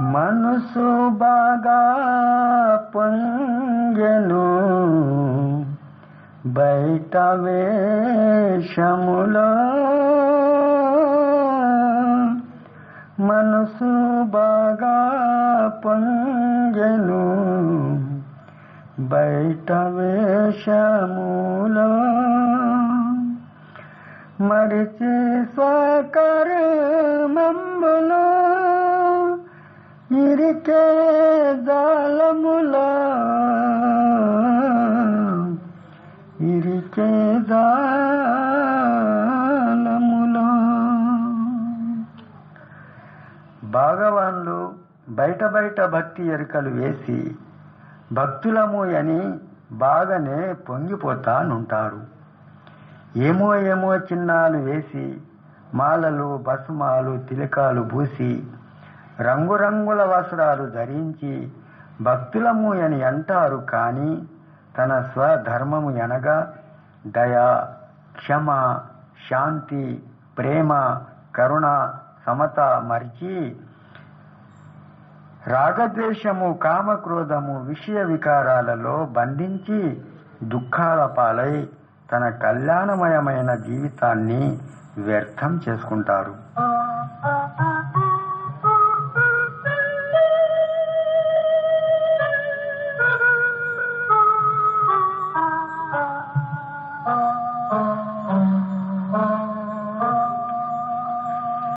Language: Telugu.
మనసు బాగా పొంగెను. బయట వేషములో మనసు బాగా పొంగెను. బయట వేషములో మరిచి సకరు మంబులో ఇరికే దాళములా. ఇరికే దాళములా. భాగవాన్లు బయట బయట భక్తి ఎరుకలు వేసి భక్తులము అని బాగానే పొంగిపోతానుంటారు ఏమో ఏమో చిన్నాలు వేసి మాలలు భస్మాలు తిలకాలు పూసి రంగురంగుల వస్త్రాలు ధరించి భక్తులము అని అంటారు కానీ తన స్వధర్మము అనగా దయ క్షమ శాంతి ప్రేమ కరుణ సమత మరిచి రాగద్వేషము కామక్రోధము విషయ వికారాలలో బంధించి దుఃఖాల పాలై తన కళ్యాణమయమైన జీవితాన్ని వ్యర్థం చేసుకుంటారు.